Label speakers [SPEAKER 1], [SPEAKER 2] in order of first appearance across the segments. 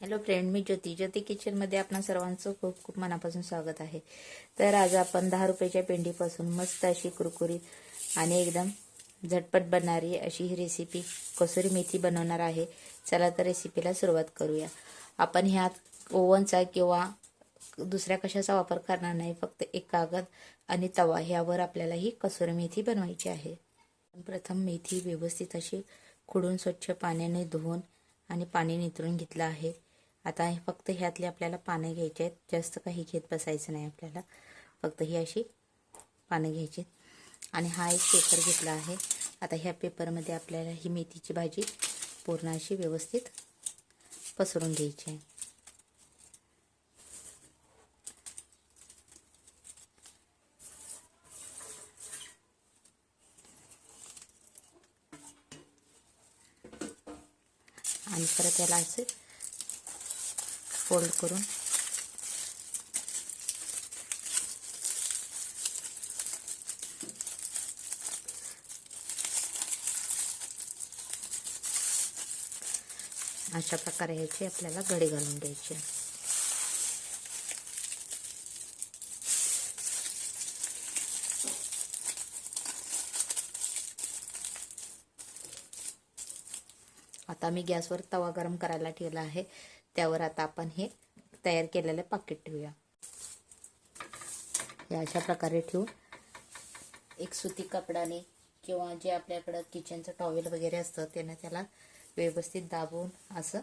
[SPEAKER 1] Hello friend मी ज्योती. ज्योती किचनमध्ये आपणा सर्वांचं खूप खूप मनापासून स्वागत आहे. तर आज आपण दहा रुपयाच्या पेंडीपासून मस्त अशी कुरकुरीत आणि एकदम झटपट बनणारी अशी ही रेसिपी कसुरी मेथी बनवणार आहे. चला तर रेसिपीला सुरुवात करूया. आपण ह्यात ओव्हनचा किंवा दुसऱ्या कशाचा वापर करणार नाही फक्त एक कागद आणि तवा ह्यावर आपल्याला ही कसुरी मेथी बनवायची आहे. प्रथम मेथी व्यवस्थित अशी खुडून स्वच्छ पाण्याने धुवून आणि पाणी नितरून घेतलं आहे. आता हे फक्त ह्यातले आपल्याला पानं घ्यायचे आहेत. जास्त काही घेत बसायचं नाही आपल्याला. फक्त ही अशी पानं घ्यायची आणि हा एक पेपर घेतला आहे. आता ह्या पेपरमध्ये आपल्याला ही मेथीची भाजी पूर्ण अशी व्यवस्थित पसरून घ्यायची आहे. आणि परत याला असे फोल्ड करून. अशा प्रकारे ह्याची आपल्याला घडी घालून घ्यायची आता मी गॅसवर तवा गरम करायला ठेवला आहे. त्यावर आता आपण हे तयार केलेलं पाकिट ठेवूया. हे अशा प्रकारे ठेवून एक सुती कपडाने किंवा जे आपल्याकडं किचनचं टॉवेल वगैरे असतं त्यानं त्याला व्यवस्थित दाबून असं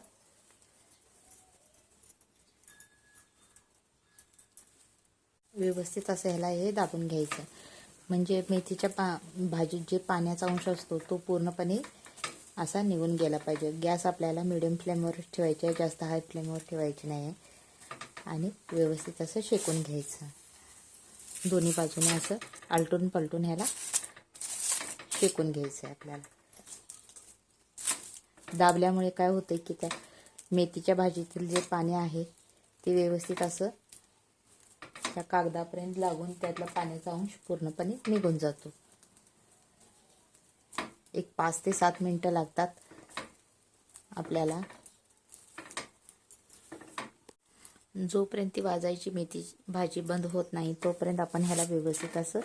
[SPEAKER 1] व्यवस्थित असं ह्याला हे दाबून घ्यायचं. म्हणजे मेथीच्या पा भाजीत जे पाण्याचा अंश असतो तो पूर्णपणे असा निघून गेला पाहिजे. गॅस आपल्याला मिडियम फ्लेमवर ठेवायचा आहे जास्त हाय फ्लेमवर ठेवायची नाही आहे आणि व्यवस्थित असं शेकून घ्यायचं. दोन्ही बाजूने असं आलटून पलटून ह्याला शेकून घ्यायचं आहे आपल्याला. दाबल्यामुळे काय होतं की त्या मेथीच्या भाजीतील जे पाणी आहे ते व्यवस्थित असं त्या कागदापर्यंत लागून त्यातला पाण्याचा अंश पूर्णपणे निघून जातो. एक पाच ते सात मिनटं लागतात आपल्याला. जोपर्यंत ती वाजायची मेथी भाजी बंद होत नाही तोपर्यंत आपण ह्याला व्यवस्थित असं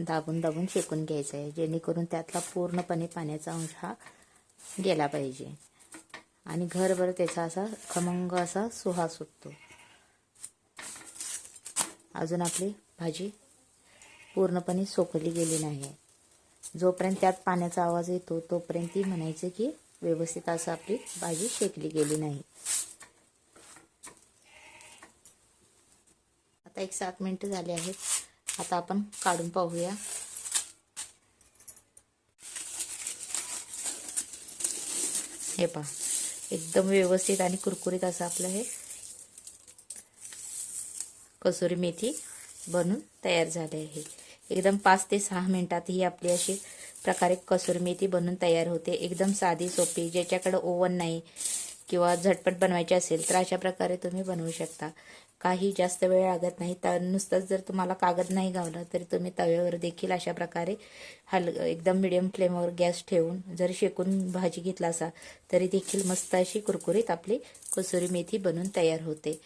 [SPEAKER 1] दाबून दाबून शेकून घ्यायचं आहे. जेणेकरून त्यातला पूर्णपणे पाण्याचा अंश हा गेला पाहिजे. आणि घरभर त्याचा असा खमंग असा सुहास सुटतो. अजून आपली भाजी पूर्णपणे सोकली गेली नाही जोपर्यंत त्यात पाण्याचा आवाज येतो तोपर्यंत ती म्हणायचं की व्यवस्थित असं आपली भाजी शेकली गेली नाही. आता एक सात मिनटं झाली आहेत. आता आपण काढून पाहूया. हे पहा एकदम व्यवस्थित आणि कुरकुरीत असं आपलं हे कसुरी मेथी बनून तयार झाले आहे. एकदम पाच ते सहा मिनिटात ही आपली अशी प्रकारे कसुरी मेथी बनून तयार होते. एकदम साधी सोपी ज्याच्याकडे ओव्हन नाही किंवा झटपट बनवायची असेल तर अशा प्रकारे तुम्ही बनवू शकता. काही जास्त वेळ लागत नाही. तर नुसतंच जर तुम्हाला कागद नाही गावलं तरी तुम्ही तव्यावर देखील अशा प्रकारे हल एकदम मिडियम फ्लेमवर गॅस ठेवून जर शेकून भाजी घेतला असा तरी देखील मस्त अशी कुरकुरीत आपली कसुरी मेथी बनून तयार होते.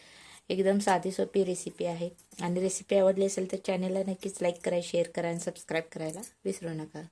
[SPEAKER 1] एकदम साधी सोपी रेसिपी आहे. आणि रेसिपी आवडली असेल तर चॅनलला नक्कीच लाईक करा शेअर करा आणि सबस्क्राईब करायला विसरू नका.